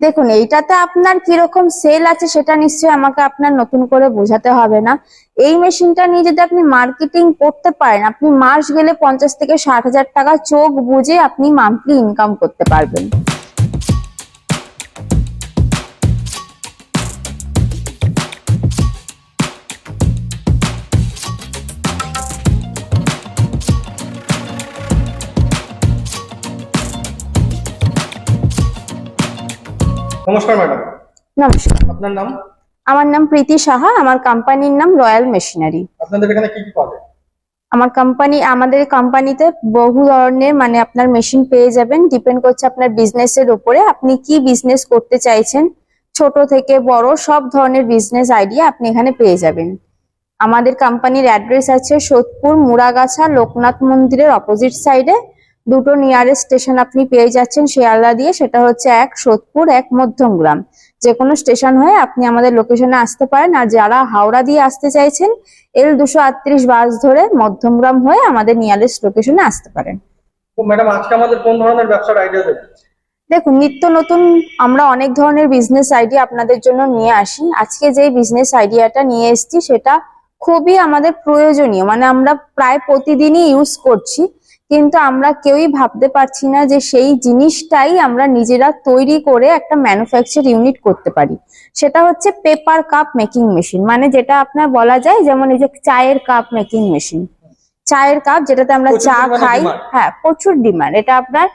দেখুন, এইটাতে আপনার কীরকম সেল আছে সেটা নিশ্চয়ই আমাকে আপনার নতুন করে বোঝাতে হবে না। এই মেশিনটা নিয়ে যদি আপনি মার্কেটিং করতে পারেন, আপনি মাস গেলে পঞ্চাশ থেকে ষাট হাজার টাকা চোখ বুঝে আপনি মান্থলি ইনকাম করতে পারবেন। নমস্কার ম্যাডাম। নমস্কার। আপনার নাম? আমার নাম প্রীতি সাহা আমার কোম্পানির নাম রয়্যাল মেশিনারি। আপনাদের এখানে কি কি পাবে আমার কোম্পানি আমাদের কোম্পানিতে বহু ধরনের মানে আপনার মেশিন পেয়ে যাবেন। ডিপেন্ড করছে আপনার বিজনেসের উপরে। আপনি কি বিজনেস করতে চাইছেন ছোট থেকে বড় সব ধরনের বিজনেস আইডিয়া আপনি এখানে পেয়ে যাবেন। আমাদের কোম্পানির অ্যাড্রেস আছে সোদপুর মুড়াগাছা লোকনাথ মন্দিরের অপোজিট সাইডে। দুটো নিয়ারেস্ট স্টেশন আপনি পেয়ে যাচ্ছেন শিয়ালদা দিয়ে সেটা হচ্ছে এক সোদপুর এক মধ্যমগ্রাম। যে কোনো স্টেশন হয়ে আপনি আমাদের লোকেশনে আসতে পারেন। আর যারা হাওড়া দিয়ে আসতে চাইছেন এল দুশো আটত্রিশ বাস ধরে মধ্যমগ্রাম হয়ে আমাদের নিয়ারেস্ট লোকেশনে আসতে পারেন। তো ম্যাডাম আজকে আমাদের কোন ধরনের ব্যবসার আইডিয়া দেবেন? দেখুন নিত্য নতুন আমরা অনেক ধরনের বিজনেস আইডিয়া আপনাদের জন্য নিয়ে আসি। আজকে যে বিজনেস আইডিয়াটা নিয়ে এসেছি সেটা খুবই আমাদের প্রয়োজনীয়। মানে আমরা প্রায় প্রতিদিনই ইউজ করছি। কিন্তু আমরা কেউই ভাবতে পারছি না যে সেই জিনিসটাই আমরা নিজেরা তৈরি করে একটা ম্যানুফ্যাকচার ইউনিট করতে পারি। সেটা হচ্ছে পেপার কাপ মেকিং মেশিন মানে যেটা আপনার বলা যায় যেমন এই যে চায়ের কাপ মেকিং মেশিন চায়ের কাপ যেটাতে আমরা চা খাই হ্যাঁ প্রচুর ডিমান্ড এটা আপনার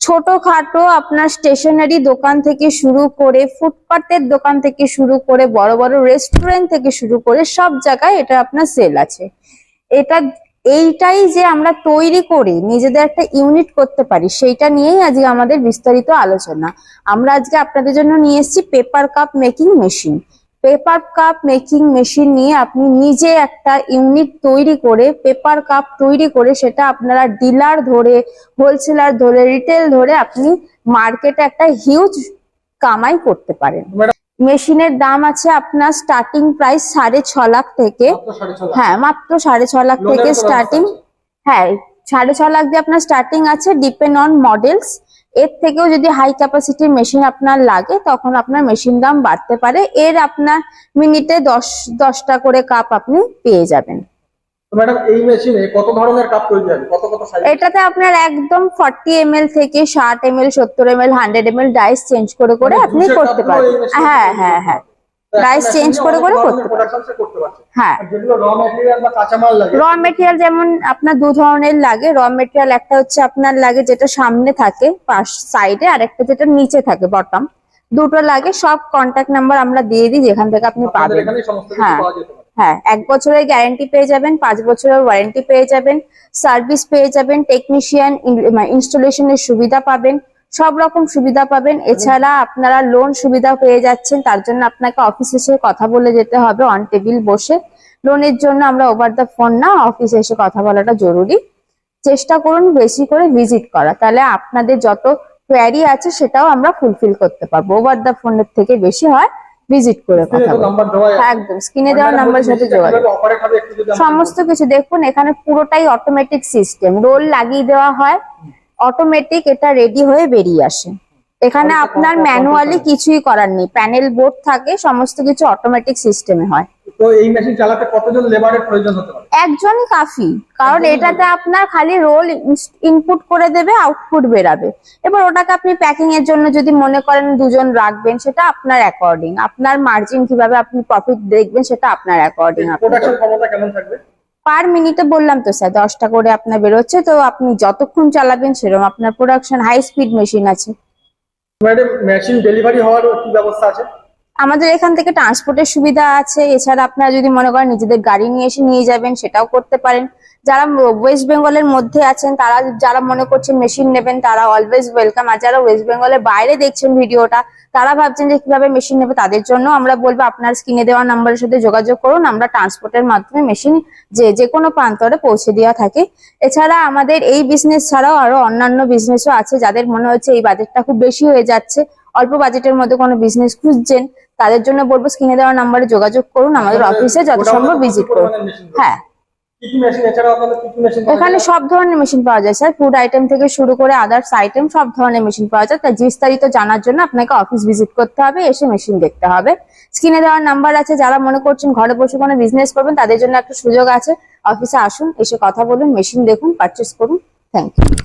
ছোটখাটো আপনার স্টেশনারি দোকান থেকে শুরু করে ফুটপাতের দোকান থেকে শুরু করে বড় বড় রেস্টুরেন্ট থেকে শুরু করে সব জায়গায় এটা আপনার সেল আছে। এটা এইটাই যে আমরা তৈরি করে নিজেদের একটা ইউনিট করতে পারি, সেইটা নিয়েই আজকে আমাদের বিস্তারিত আলোচনা। আমরা আজকে আপনাদের জন্য নিয়ে এসেছি paper cup making machine paper cup making machine নিয়ে আপনি নিজে একটা ইউনিট তৈরি করে পেপার কাপ তৈরি করে সেটা আপনারা ডিলার ধরে হোলসেলার ধরে রিটেল ধরে আপনি মার্কেটে একটা হিউজ কামাই করতে পারেন। মেশিনের দাম আছে আপনার স্টার্টিং প্রাইস সাড়ে ছ লাখ থেকে। হ্যাঁ মাত্র সাড়ে ছ লাখ থেকে স্টার্টিং হ্যাঁ সাড়ে ছ লাখ দিয়ে আপনার স্টার্টিং আছে ডিপেন্ড অন মডেলস এর থেকেও যদি হাই ক্যাপাসিটির মেশিন আপনার লাগে তখন আপনার মেশিন দাম বাড়তে পারে। এর আপনার মিনিটে দশ দশটা করে কাপ আপনি পেয়ে যাবেন। তো ম্যাডাম এই মেশিনে কত ধরনের কাপ তৈরি হবে? কত কত সাইজ এটাতে আপনার একদম থেকে ডাইস চেঞ্জ করে করে মানে আপনি করতে এ হ্যাঁ হ্যাঁ হ্যাঁ। machine করে করে করতে হ্যাঁ। র মেটেরিয়াল যেমন আপনার দু ধরনের লাগে। র মেটেরিয়াল একটা হচ্ছে আপনার লাগে যেটা সামনে থাকে পাশ সাইডে আর একটা যেটা নিচে থাকে বটম দুটো লাগে সব কন্ট্যাক্ট নাম্বার আমরা দিয়ে দিই যেখান থেকে আপনি পাবেন। হ্যাঁ। হ্যাঁ এক বছরের গ্যারান্টি পেয়ে যাবেন, পাঁচ বছরের ওয়ারেন্টি পেয়ে যাবেন সার্ভিস পেয়ে যাবেন টেকনিশিয়ান ইনস্টলেশনের সুবিধা পাবেন, সব রকম সুবিধা পাবেন। এছাড়া আপনারা লোন সুবিধা পেয়ে যাচ্ছেন, তার জন্য আপনাকে অফিস এসে কথা বলে যেতে হবে অন টেবিল বসে। লোনের জন্য আমরা ওভার দ্য ফোন না অফিস এসে কথা বলাটা জরুরি। চেষ্টা করুন বেশি করে ভিজিট করা, তাহলে আপনাদের যত কোয়ারি আছে সেটাও আমরা ফুলফিল করতে পারব। ওভার দ্য ফোনের থেকে বেশি হয়। ভিজিট করে কথা। একদম স্ক্রিনে দেওয়া নাম্বার সাথে যোগাযোগ। সমস্ত কিছু দেখুন এখানে পুরোটাই অটোমেটিক সিস্টেম রোল লাগিয়ে দেওয়া হয় অটোমেটিক এটা রেডি হয়ে বেরিয়ে আসে। এখানে আপনার ম্যানুয়ালি কিছুই করার নেই। প্যানেল বোর্ড থাকে সমস্ত কিছু অটোমেটিক সিস্টেমে হয়। তো এই মেশিন চালাতে কতজন লেবারের প্রয়োজন হতে পারে? একজনই কাফি কারণ এটাতে আপনার খালি রোল ইনপুট করে দেবে আউটপুট বেরাবে। এবার ওটাকে আপনি প্যাকিং এর জন্য যদি মনে করেন দুজন রাখবেন সেটা আপনার অ্যাকর্ডিং আপনার মার্জিন কীভাবে আপনি প্রফিট দেখবেন সেটা আপনার অ্যাকর্ডিং প্রোডাকশন ক্ষমতা কেমন থাকবে? পার মিনিটে বললাম তো স্যার দশটা করে আপনার বেরোচ্ছে তো আপনি যতক্ষণ চালাবেন সেরকম আপনার প্রোডাকশন হাই স্পিড মেশিন আছে। ম্যাডাম মেশিন ডেলিভারি হওয়ার কি ব্যবস্থা আছে? আমাদের এখান থেকে ট্রান্সপোর্টের সুবিধা আছে। এছাড়া আপনারা যদি মনে করেন নিজেদের গাড়ি নিয়ে এসে নিয়ে যাবেন, সেটাও করতে পারেন। যারা ওয়েস্ট বেঙ্গলের মধ্যে আছেন, তারা যারা মনে করছেন মেশিন নেবেন, তারা অলওয়েজ ওয়েলকাম আর যারা ওয়েস্ট বেঙ্গলের বাইরে দেখছেন ভিডিওটা, তারা ভাবছেন যে কীভাবে মেশিন নেবে, তাদের জন্য আমরা বলব, আপনার স্ক্রিনে দেওয়া নাম্বারের সাথে যোগাযোগ করুন। আমরা ট্রান্সপোর্টের মাধ্যমে মেশিন যে যে কোনো প্রান্তরে পৌঁছে দেওয়া থাকে। এছাড়া আমাদের এই বিজনেস ছাড়াও আরও অন্যান্য বিজনেসও আছে, যাদের মনে হচ্ছে এই বাজেটটা খুব বেশি হয়ে যাচ্ছে। অল্প বাজেটের মধ্যে কোনো বিজনেস খুঁজছেন তাদের জন্য বলব স্ক্রিনে দেওয়া নাম্বারে যোগাযোগ করুন আমাদের অফিসে যত সম্ভব ভিজিট করুন। হ্যাঁ। এখানে সব ধরনের মেশিন পাওয়া যায় স্যার ফুড আইটেম থেকে শুরু করে আদার্স আইটেম সব ধরনের মেশিন পাওয়া যায়। তাই বিস্তারিত জানার জন্য আপনাকে অফিস ভিজিট করতে হবে এসে মেশিন দেখতে হবে। স্ক্রিনে দেওয়ার নাম্বার আছে যারা মনে করছেন ঘরে বসে কোনো বিজনেস করবেন তাদের জন্য একটা সুযোগ আছে। অফিসে আসুন এসে কথা বলুন মেশিন দেখুন পারচেস করুন। Thank you